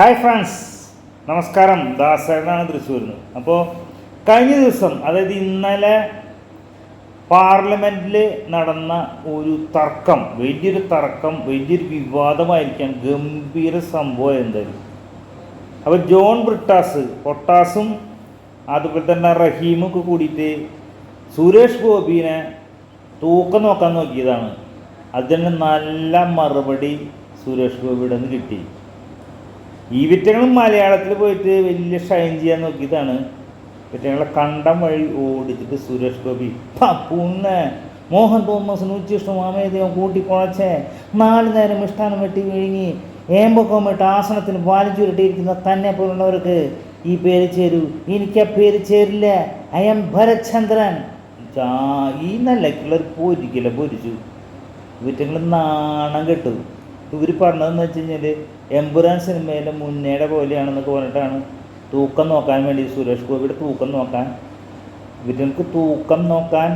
Hi friends നമസ്കാരം. ദാസേനാണ് തൃശ്ശൂരിൽ നിന്ന് അപ്പോൾ കഴിഞ്ഞ ദിവസം അതായത് ഇന്നലെ പാർലമെന്റിൽ നടന്ന ഒരു തർക്കം വലിയൊരു തർക്കം വലിയൊരു വിവാദമായിരിക്കാൻ ഗംഭീര സംഭവം എന്തായാലും. അപ്പോൾ ജോൺ ബ്രിട്ടാസ് പൊട്ടാസും അതുപോലെ തന്നെ റഹീമൊക്കെ കൂടിയിട്ട് സുരേഷ് ഗോപിനെ തൂക്കം നോക്കാൻ നോക്കിയതാണ്. അതിന് നല്ല മറുപടി സുരേഷ് ഗോപിയുടെ നിന്ന് കിട്ടി. ഈ വിറ്റങ്ങളും മലയാളത്തിൽ പോയിട്ട് വലിയ ഷൈൻ ചെയ്യാൻ നോക്കിയതാണ്. വിറ്റങ്ങളെ കണ്ടം വഴി ഓടിച്ചിട്ട് സുരേഷ് ഗോപി പൂന്നെ മോഹൻ തോമസിന് കൂട്ടി കുളച്ചേ നാല് നേരം ഇഷ്ടാനം വെട്ടി വിഴുങ്ങി ഏമ്പൊക്കം ആസനത്തിന് വാലിച്ചുരുട്ടിയിരിക്കുന്ന തന്നെ പോലുള്ളവർക്ക് ഈ പേര് ചേരൂ. എനിക്ക് ആ പേര് ചേരില്ല. ഐ എം ഭരചന്ദ്രൻ ഈ കിളർ പൊരിക്കില്ല പൊരിച്ചു. ഇവറ്റങ്ങൾ നാണം കെട്ടു. ഇവർ പറഞ്ഞതെന്ന് വെച്ച് കഴിഞ്ഞാൽ എമ്പുരാൻ സിനിമയിലെ മുന്നേടെ പോലെയാണെന്നൊക്കെ പറഞ്ഞിട്ടാണ് തൂക്കം നോക്കാൻ വേണ്ടി സുരേഷ് ഗോപിയുടെ തൂക്കം നോക്കാൻ. ഇവർക്ക് തൂക്കം നോക്കാൻ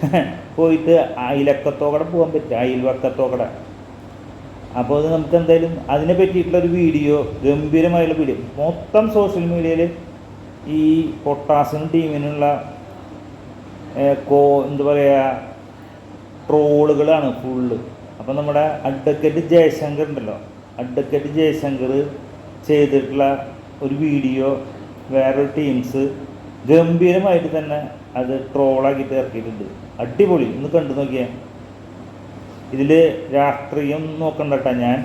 പോയിട്ട് അയലക്കത്തോടെ പോകാൻ പറ്റും അയൽവക്കത്തോടെ. അപ്പോൾ അത് നമുക്ക് എന്തായാലും അതിനെ പറ്റിയിട്ടുള്ള ഒരു വീഡിയോ ഗംഭീരമായുള്ള വീഡിയോ. മൊത്തം സോഷ്യൽ മീഡിയയിൽ ഈ പൊട്ടാസിനും ടീമിനുള്ള കോ എന്താ പറയുക ട്രോളുകളാണ് ഫുള്ള് അപ്പം നമ്മുടെ അഡ്വക്കേറ്റ് ജയശങ്കർ ഉണ്ടല്ലോ. അഡ്വക്കേറ്റ് ജയശങ്കർ ചെയ്തിട്ടുള്ള ഒരു വീഡിയോ വേറൊരു ടീംസ് ഗംഭീരമായിട്ട് തന്നെ അത് ട്രോളാക്കിയിട്ട് ഇറക്കിയിട്ടുണ്ട്. അടിപൊളി. ഒന്ന് കണ്ടു നോക്കിയേ. ഇതിൽ രാഷ്ട്രീയം നോക്കണ്ട കേട്ടോ ഞാൻ.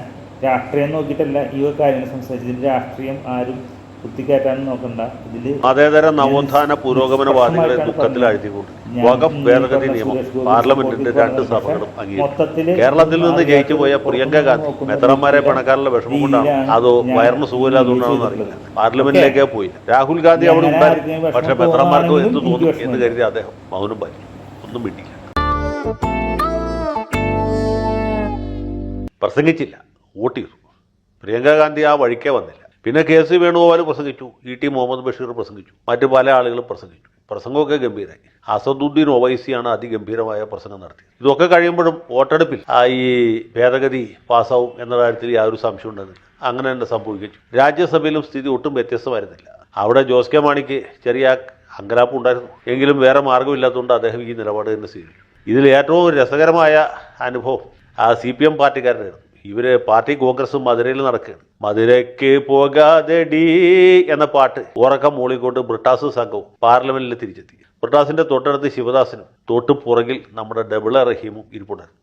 രാഷ്ട്രീയം നോക്കിയിട്ടല്ല ഈ കാര്യങ്ങൾ സംസാരിച്ചത്. രാഷ്ട്രീയം ആരും കുത്തിക്കയറ്റാനും നോക്കണ്ട. ഇതിൽ മതേതര നവോത്ഥാന പുരോഗമനവാദികളെ ദുഃഖത്തിലാഴ്ത്തിക്കൊണ്ട് വകം ഭേദഗതി നിയമം പാർലമെന്റിന്റെ രണ്ട് സഭകളും അംഗീകരിച്ചു. കേരളത്തിൽ നിന്ന് ജയിച്ചു പോയ പ്രിയങ്ക ഗാന്ധി മെത്രന്മാരെ പണക്കാരുടെ വിഷമം കൊണ്ടാണ്? അതോ വയറിന് സുഖമില്ലാതുകൊണ്ടാണെന്ന് അറിയില്ല. പാർലമെന്റിലേക്കേ പോയി രാഹുൽ ഗാന്ധി അവിടെ ഉണ്ടായിരുന്നു. പക്ഷെ മെത്രന്മാർക്ക് എന്ത് തോന്നും എന്ന് കരുതി അദ്ദേഹം മൗനം പാലിച്ചു. ഒന്നും വിട്ടില്ല പ്രസംഗിച്ചില്ല. വോട്ട് ചെയ്തു. പ്രിയങ്ക ഗാന്ധി ആ വഴിക്കേ വന്നില്ല. പിന്നെ കെ സി വേണുഗോപാൽ പ്രസംഗിച്ചു ഇ ടി മുഹമ്മദ് ബഷീർ പ്രസംഗിച്ചു മറ്റു പല ആളുകളും പ്രസംഗിച്ചു. പ്രസംഗമൊക്കെ ഗംഭീരമായി അസദുദ്ദീൻ ഒവൈസിയാണ് അതിഗംഭീരമായ പ്രസംഗം നടത്തിയത്. ഇതൊക്കെ കഴിയുമ്പോഴും വോട്ടെടുപ്പിൽ ഈ ഭേദഗതി പാസ്സാവും എന്ന കാര്യത്തിൽ യാതൊരു സംശയം ഉണ്ടെന്നില്ല അങ്ങനെ തന്നെ സംഭവിച്ചു രാജ്യസഭയിലും സ്ഥിതി ഒട്ടും വ്യത്യസ്തമായിരുന്നില്ല. അവിടെ ജോസ് കെ മാണിക്ക് ചെറിയ അങ്കലാപ്പ് ഉണ്ടായിരുന്നു. എങ്കിലും വേറെ മാർഗമില്ലാത്തതുകൊണ്ട് അദ്ദേഹം ഈ നിലപാട് തന്നെ സ്വീകരിച്ചു. ഇതിൽ ഏറ്റവും രസകരമായ അനുഭവം ആ സി പി എം പാർട്ടിക്കാരനായിരുന്നു. ഇവർ പാർട്ടി കോൺഗ്രസ് മധുരയിൽ നടക്കുകയാണ്. മധുരയ്ക്ക് പോകാതെ ഡി എന്ന പാട്ട് ഉറക്കം മൂളിക്കൊണ്ട് ബ്രിട്ടാസ് സംഘവും പാർലമെന്റിൽ തിരിച്ചെത്തി. ബ്രിട്ടാസിന്റെ തൊട്ടടുത്ത് ശിവദാസനും തൊട്ടു പുറകിൽ നമ്മുടെ ഡബിള റഹീമും ഇരിപ്പുണ്ടായിരുന്നു.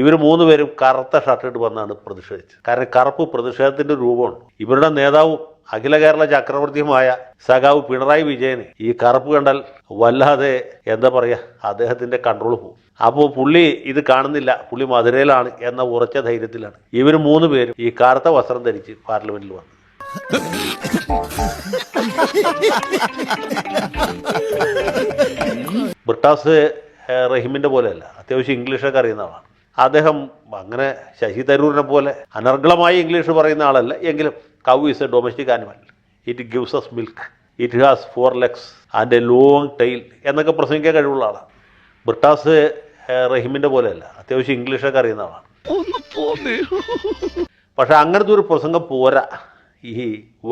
ഇവർ മൂന്നുപേരും കറുത്ത ഷർട്ടിട്ട് വന്നാണ് പ്രതിഷേധിച്ചത്. കാരണം കറുപ്പ് പ്രതിഷേധത്തിന്റെ രൂപമാണ് ഇവരുടെ നേതാവും അഖില കേരള ചക്രവർത്തിയുമായ സഖാവ് പിണറായി വിജയന് ഈ കറുപ്പ് കണ്ടാൽ വല്ലാതെ എന്താ പറയുക അദ്ദേഹത്തിന്റെ കൺട്രോൾ പോകും അപ്പോൾ പുള്ളി ഇത് കാണുന്നില്ല. പുള്ളി മധുരയിലാണ് എന്ന ഉറച്ച ധൈര്യത്തിലാണ്. ഇവർ മൂന്ന് പേരും ഈ കറുത്ത വസ്ത്രം ധരിച്ച് പാർലമെന്റിൽ വന്നു ബ്രിട്ടാസ് റഹീമിന്റെ പോലെയല്ല. അത്യാവശ്യം ഇംഗ്ലീഷൊക്കെ അറിയുന്ന ആളാണ്. അദ്ദേഹം അങ്ങനെ ശശി തരൂരിനെ പോലെ അനർഗളമായി ഇംഗ്ലീഷ് പറയുന്ന ആളല്ല. എങ്കിലും cow is a domestic animal it gives us milk it has four legs and a long tail എന്നൊക്കെ പ്രസംഗിക്കാൻ കഴിവുള്ള ആളാണ് ബ്രിട്ടാസ് റഹീമിന്റെ പോലെയല്ല. അത്യാവശ്യം ഇംഗ്ലീഷൊക്കെ അറിയുന്ന ആളാണ് പക്ഷെ അങ്ങനത്തെ ഒരു പ്രസംഗം പോരാ. ഈ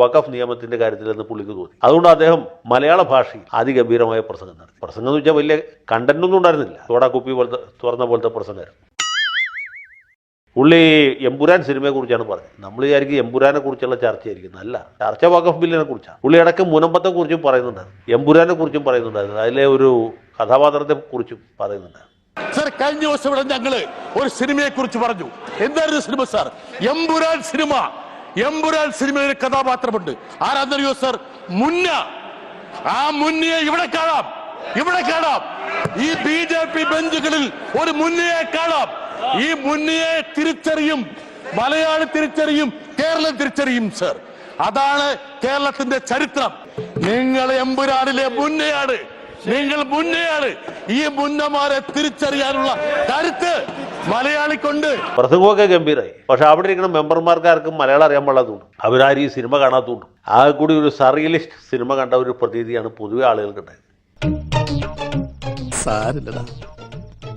വഖഫ് നിയമത്തിന്റെ കാര്യത്തിൽ എന്ന് പുള്ളിക്ക് തോന്നി. അതുകൊണ്ട് അദ്ദേഹം മലയാള ഭാഷയിൽ അതിഗംഭീരമായ പ്രസംഗം നടത്തി. പ്രസംഗം എന്ന് വെച്ചാൽ വലിയ കണ്ടന്റ് ഒന്നും ഉണ്ടായിരുന്നില്ല. തോടാ കുപ്പി പോലത്തെ തുറന്ന പോലത്തെ പ്രസംഗമായിരുന്നു. പുള്ളി എമ്പുരാൻ സിനിമയെ കുറിച്ചാണ് പറഞ്ഞത്. നമ്മൾ വിചാരിക്കും എമ്പുരാനെ കുറിച്ചുള്ള ചർച്ചയായിരിക്കും. അല്ല ചർച്ച വഖഫ് ബില്ലിനെ കുറിച്ചാണ്. പുള്ളി ഇടയ്ക്ക് മുനമ്പത്തെ കുറിച്ചും പറയുന്നുണ്ടായിരുന്നു എമ്പുരാനെ കുറിച്ചും പറയുന്നുണ്ടായിരുന്നു അതിലെ ഒരു കഥാപാത്രത്തെ കുറിച്ചും പറയുന്നുണ്ടായിരുന്നു കഴിഞ്ഞ ദിവസം ഇവിടെ ഞങ്ങൾ ഒരു സിനിമയെ കുറിച്ച് പറഞ്ഞു. എന്തായിരുന്നു cinema sir Empuraan cinema. Empuraan സിനിമയിലെ കഥാപാത്രമുണ്ട്. ആരാന്നറിയോ സർ മുന്ന. ആ മുന്നയെ ഇവിടെ കാണാം. ഇവിടെ കാണാം. ഈ ബി ജെ പി ബെഞ്ചുകളിൽ ഒരു മുന്നയെ കാണാം. ഈ മുന്നിയെ തിരിച്ചറിയും മലയാളി തിരിച്ചറിയും കേരളം തിരിച്ചറിയും സർ അതാണ് കേരളത്തിന്റെ ചരിത്രം. നിങ്ങൾ എമ്പുരാനിലെ മുന്നയാണ്. നിങ്ങൾ മുന്നയാണ്. ഈ മുന്നമാരെ തിരിച്ചറിയാനുള്ള കരുത്ത് മലയാളിക്കൊണ്ട് പ്രസംഗമൊക്കെ ഗംഭീരായി. പക്ഷെ അവിടെ ഇരിക്കുന്ന മെമ്പർമാർക്കാർക്കും മലയാളം അറിയാൻ പാടാത്തതുകൊണ്ട് അവരാരും ഈ സിനിമ കാണാത്തതുകൊണ്ട്. ആകെ കൂടി ഒരു സറിയലിസ്റ്റ് സിനിമ കണ്ട ഒരു പ്രതീതിയാണ് പൊതുവെ ആളുകൾക്ക് ഉണ്ടായത് സാരില്ലടാ.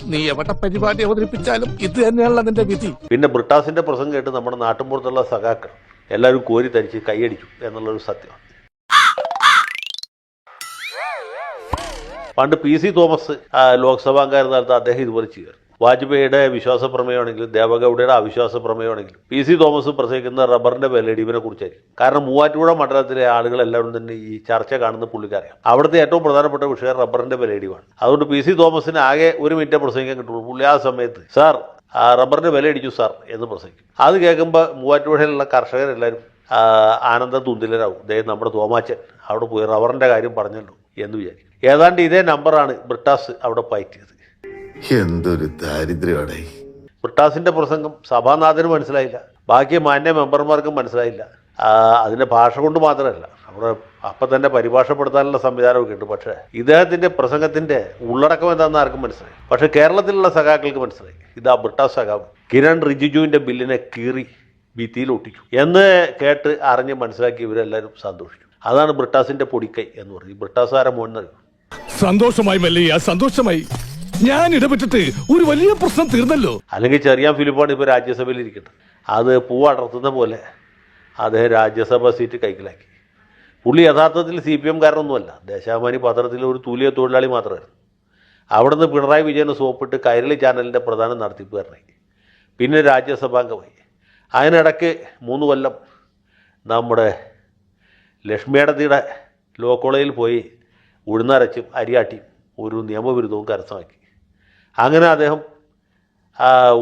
നീ എവിടെ പരിപാടി അവതരിപ്പിച്ചാലും ഇത് തന്നെയാണല്ലോ അതിന്റെ വിധി. പിന്നെ ബ്രിട്ടാസിന്റെ പ്രസംഗം കേട്ട് നമ്മുടെ നാട്ടിൻപുറത്തുള്ള സഖാക്കൾ എല്ലാവരും കോരി തരിച്ച് കൈയടിച്ചു എന്നുള്ളൊരു സത്യമാണ് പണ്ട് പി സി തോമസ് ലോക്സഭാ കാലത്ത് അദ്ദേഹം ഇതുപോലെ ചെയ്യുക വാജ്പേയിയുടെ വിശ്വാസ പ്രമേയമാണെങ്കിലും ദേവഗൌഡയുടെ അവിശ്വാസ പ്രമേയമാണെങ്കിലും പി സി തോമസ് പ്രസംഗിക്കുന്ന റബ്ബറിന്റെ വിലയിടിവിനെ കുറിച്ചായിരിക്കും. കാരണം മൂവാറ്റുപുഴ മണ്ഡലത്തിലെ ആളുകളെല്ലാവരും തന്നെ ഈ ചർച്ച കാണുന്ന പുള്ളിക്കറിയാം അവിടുത്തെ ഏറ്റവും പ്രധാനപ്പെട്ട വിഷയം റബ്ബറിന്റെ വിലയിടിവാണ്. അതുകൊണ്ട് പി സി തോമസിന് ആകെ ഒരു മിനിറ്റ് പ്രസംഗിക്കാൻ കിട്ടുള്ളൂ. പുള്ളി ആ സമയത്ത് സാർ ആ വില അടിച്ചു സാർ എന്ന് പ്രസംഗിക്കും. അത് കേൾക്കുമ്പോൾ മൂവാറ്റുപുഴയിലുള്ള കർഷകരെല്ലാവരും ആനന്ദ തുന്തിലരാവും. ദേ നമ്മുടെ തോമാച്ചൻ അവിടെ പോയി റബ്ബറിന്റെ കാര്യം പറഞ്ഞല്ലോ എന്ന് വിചാരിക്കും. ഏതാണ്ട് ഇതേ നമ്പറാണ് ബ്രിട്ടാസ് അവിടെ പയറ്റിയത്. എന്തൊരു ദാരിദ്ര്യമാണ് മുട്ടാസിന്റെ പ്രസംഗം സഭാനാഥന് മനസ്സിലായില്ല. ബാക്കി മാന്യ മെമ്പർമാർക്കും മനസ്സിലായില്ല. അതിന്റെ ഭാഷ കൊണ്ട് മാത്രമല്ല നമ്മുടെ അപ്പം തന്നെ പരിഭാഷപ്പെടുത്താനുള്ള സംവിധാനമൊക്കെ ഉണ്ട്. പക്ഷേ ഇദ്ദേഹത്തിന്റെ പ്രസംഗത്തിന്റെ ഉള്ളടക്കം എന്താണെന്ന് ആർക്കും മനസ്സിലായി. പക്ഷെ കേരളത്തിലുള്ള സഖാക്കൾക്ക് മനസ്സിലായി. ഇതാ ബ്രിട്ടാസ് സഖാവ്. കിരൺ റിജിജുവിന്റെ ബില്ലിനെ കീറി ഭിത്തിയിൽ ഒട്ടിച്ചു. എന്ന് കേട്ട് അറിഞ്ഞ് മനസ്സിലാക്കി ഇവരെല്ലാവരും സന്തോഷിച്ചു. അതാണ് ബ്രിട്ടാസിന്റെ പൊടിക്കൈ എന്ന് പറയും. ഈ ബ്രിട്ടാസ് ആരെ മോൻ സന്തോഷമായി മല്ലയ്യ സന്തോഷമായി. ഞാൻ ഇടപെട്ടിട്ട് ഒരു വലിയ പ്രശ്നം തീർന്നല്ലോ. അല്ലെങ്കിൽ ചെറിയ ഫിലിപ്പാണ് ഇപ്പോൾ രാജ്യസഭയിൽ ഇരിക്കട്ടെ അത് പൂവ് അടർത്തുന്ന പോലെ അദ്ദേഹം രാജ്യസഭ സീറ്റ് കൈക്കലാക്കി. പുള്ളി യഥാർത്ഥത്തിൽ സി പി എം കാരനൊന്നുമല്ല. ദേശാഭിമാനി പത്രത്തിലെ ഒരു തൂലിയ തൊഴിലാളി മാത്രമായിരുന്നു. അവിടുന്ന് പിണറായി വിജയനെ സോപ്പിട്ട് കൈരളി ചാനലിന്റെ പ്രധാന നടത്തിപ്പുകാരനായി. പിന്നെ രാജ്യസഭാംഗമായി. അതിനിടയ്ക്ക് മൂന്ന് കൊല്ലം നമ്മുടെ ലക്ഷ്മിയടത്തിയുടെ ലോക്കോളയിൽ പോയി ഉഴുന്നരച്ചും അരിയാട്ടിയും ഒരു നിയമവിരുദ്ധവും കരസ്ഥമാക്കി. അങ്ങനെ അദ്ദേഹം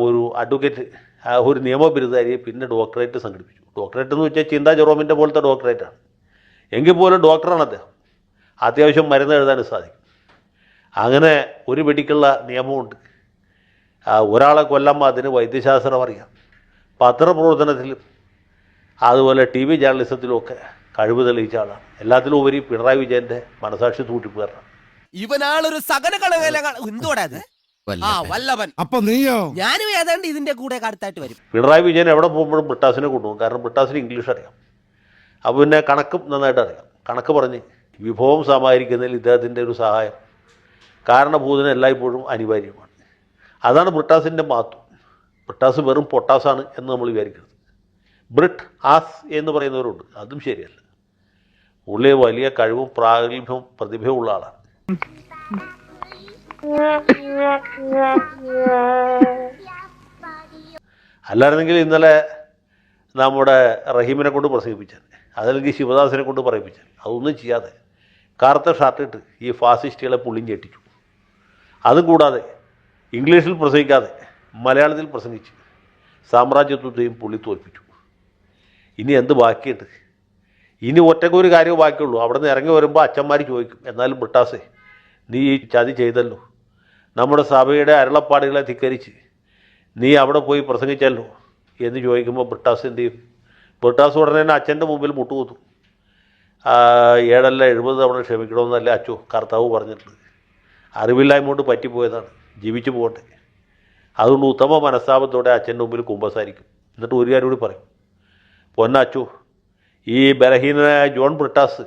ഒരു അഡ്വക്കേറ്റ് ഒരു ഒരു നിയമബിരുദാരിയെ പിന്നെ ഡോക്ടറേറ്റ് സംഘടിപ്പിച്ചു. ഡോക്ടറേറ്റ് എന്ന് വെച്ചാൽ ചിന്താ ജെറോമിന്റെ പോലത്തെ ഡോക്ടറേറ്റാണ് എങ്കിൽ പോലും ഡോക്ടറാണ് അദ്ദേഹം. അത്യാവശ്യം മരുന്ന് എഴുതാനും സാധിക്കും. അങ്ങനെ ഒരു വെടിക്കുള്ള നിയമമുണ്ട്. ഒരാളെ കൊല്ലം അതിന് വൈദ്യശാസ്ത്രം അറിയാം. പത്രപ്രവർത്തനത്തിലും അതുപോലെ ടി വി ജേർണലിസത്തിലുമൊക്കെ കഴിവ് തെളിയിച്ച ആളാണ്. എല്ലാത്തിലും ഉപരി പിണറായി വിജയന്റെ മനസാക്ഷി തൂട്ടിപ്പേറാണ് ഇവനാളൊരു സകല എന്തോടാ ആ വല്ലവൻ. അപ്പൊ നീയോ? ഞാനും ഏതാണ്ട് ഇതിന്റെ കൂടെ അടുത്തായിട്ട് വരും. പിണറായി വിജയൻ എവിടെ പോകുമ്പോഴും ബ്രിട്ടാസിനെ കൊണ്ടുപോകും. കാരണം ബ്രിട്ടാസിന് ഇംഗ്ലീഷ് അറിയാം. അപ്പോൾ പിന്നെ കണക്കും നന്നായിട്ട് അറിയാം. കണക്ക് പറഞ്ഞ് വിഭവം സമാഹരിക്കുന്നതിൽ ഇദ്ദേഹത്തിന്റെ ഒരു സഹായം. കാരണഭൂതന് എല്ലായ്പ്പോഴും അനിവാര്യമാണ്. അതാണ് ബ്രിട്ടാസിന്റെ മാത്വം ബ്രിട്ടാസ് വെറും പൊട്ടാസാണ് എന്ന് നമ്മൾ വിചാരിക്കരുത്. ബ്രിട്ട് ആസ് എന്ന് പറയുന്നവരുണ്ട്. അതും ശരിയല്ല. ഉള്ളിൽ വലിയ കഴിവും പ്രാഗൽഭ്യവും പ്രതിഭയുള്ള ആളാണ്. അല്ലായിരുന്നെങ്കിൽ ഇന്നലെ നമ്മുടെ റഹീമിനെ കൊണ്ട് പ്രസംഗിപ്പിച്ചത് അതല്ലെങ്കിൽ ശിവദാസിനെ കൊണ്ട് പറയിപ്പിച്ചത്. അതൊന്നും ചെയ്യാതെ കറുത്ത ഷർട്ടിട്ട് ഈ ഫാസിസ്റ്റുകളെ പുള്ളിയും ഞെട്ടിച്ചു. അതും കൂടാതെ ഇംഗ്ലീഷിൽ പ്രസംഗിക്കാതെ മലയാളത്തിൽ പ്രസംഗിച്ച് സാമ്രാജ്യത്വത്തെയും പുള്ളി തോൽപ്പിച്ചു. ഇനി എന്ത് ബാക്കിയുണ്ട്? ഇനി ഒറ്റക്കൊരു ഒരു കാര്യം ബാക്കിയുള്ളൂ. അവിടെ നിന്ന് ഇറങ്ങി വരുമ്പോൾ അച്ഛന്മാർ ചോദിക്കും എന്നാലും ബ്രിട്ടാസേ നീ ഈ ചതി ചെയ്തല്ലോ. നമ്മുടെ സഭയുടെ അരുളപ്പാടുകളെ ധിക്കരിച്ച് നീ അവിടെ പോയി പ്രസംഗിച്ചല്ലോ എന്ന് ചോദിക്കുമ്പോൾ ബ്രിട്ടാസ് എന്ത് ചെയ്യും? ബ്രിട്ടാസ് ഉടനെ തന്നെ അച്ഛന്റെ മുമ്പിൽ മുട്ടുകൂത്തും. ഏഴല്ല എഴുപത് തവണ ക്ഷമിക്കണമെന്നല്ല അച്ചു കർത്താവ് പറഞ്ഞിട്ടുണ്ട്. അറിവില്ലായ്മ പറ്റിപ്പോയതാണ്. ജീവിച്ചു പോകട്ടെ. അതുകൊണ്ട് ഉത്തമ മനസ്താപത്തോടെ അച്ഛന്റെ മുമ്പിൽ കുമ്പസാരിക്കും. എന്നിട്ട് ഒരു കാര്യം കൂടി പറയും. പൊന്നച്ചു ഈ ബലഹീനനായ ജോൺ ബ്രിട്ടാസ്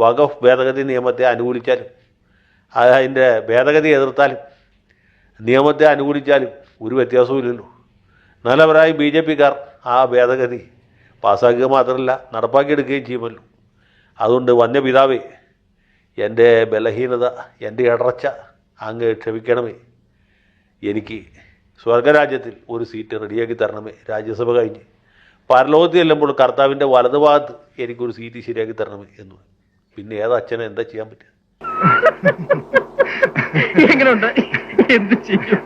വഖഫ് ഭേദഗതി നിയമത്തെ അനുകൂലിച്ചാലും അതിന്റെ ഭേദഗതി എതിർത്താലും നിയമത്തെ അനുകൂലിച്ചാലും ഒരു വ്യത്യാസവും ഇല്ലല്ലോ. നല്ലവരായി ബി ജെ പിക്കാർ ആ ഭേദഗതി പാസ്സാക്കുക മാത്രമല്ല നടപ്പാക്കിയെടുക്കുകയും ചെയ്യുമല്ലോ. അതുകൊണ്ട് വന്യപിതാവേ എന്റെ ബലഹീനത എന്റെ ഇടർച്ച അങ്ങ് ക്ഷമിക്കണമേ. എനിക്ക് സ്വർഗരാജ്യത്തിൽ ഒരു സീറ്റ് റെഡിയാക്കി തരണമേ. രാജ്യസഭ കഴിഞ്ഞ് പരലോകത്ത് ചെല്ലുമ്പോൾ കർത്താവിന്റെ വലതുഭാഗത്ത് എനിക്കൊരു സീറ്റ് ശരിയാക്കി തരണമേ എന്ന്. പിന്നെ ഏതച്ഛനെ എന്താ ചെയ്യാൻ പറ്റുക? എങ്ങനെയുണ്ട് എന്ത് ചെയ്യും?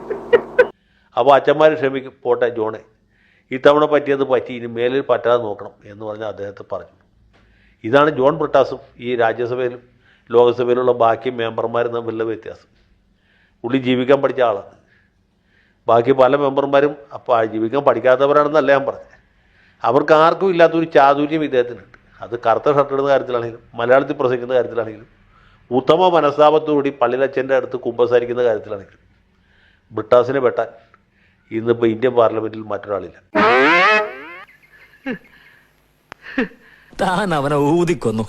അപ്പോൾ അച്ഛന്മാർ ക്ഷമിക്കും. പോട്ടെ ജോണെ. ഇത്തവണ പറ്റിയത് പറ്റി ഇനി മേലിൽ പറ്റാതെ നോക്കണം എന്ന് പറഞ്ഞ് അദ്ദേഹത്തെ പറഞ്ഞു. ഇതാണ് ജോൺ ബ്രിട്ടാസും ഈ രാജ്യസഭയിലും ലോകസഭയിലുള്ള ബാക്കി മെമ്പർമാരും തമ്മിലുള്ള വ്യത്യാസം. ഉള്ളി ജീവിക്കാൻ പഠിച്ച ആളാണ്. ബാക്കി പല മെമ്പർമാരും അപ്പോൾ ജീവിക്കാൻ പഠിക്കാത്തവരാണെന്നല്ല ഞാൻ പറഞ്ഞത് അവർക്ക് ആർക്കും ഇല്ലാത്തൊരു ചാതുര്യം ഇദ്ദേഹത്തിനുണ്ട്. അത് കറുത്ത ഷർട്ട് ഇടുന്ന കാര്യത്തിലാണെങ്കിലും മലയാളത്തിൽ പ്രസംഗിക്കുന്ന കാര്യത്തിലാണെങ്കിലും ഉത്തമ മനസ്താപത്തോടുകൂടി പള്ളിയിലച്ഛന്റെ അടുത്ത് കുമ്പസാരിക്കുന്ന കാര്യത്തിലാണ് ബ്രിട്ടാസിനെ വെട്ടാൻ ഇന്നിപ്പോൾ ഇന്ത്യൻ പാർലമെന്റിൽ മറ്റൊരാളില്ല. താൻ അവനെ ഊതിക്കൊന്നു.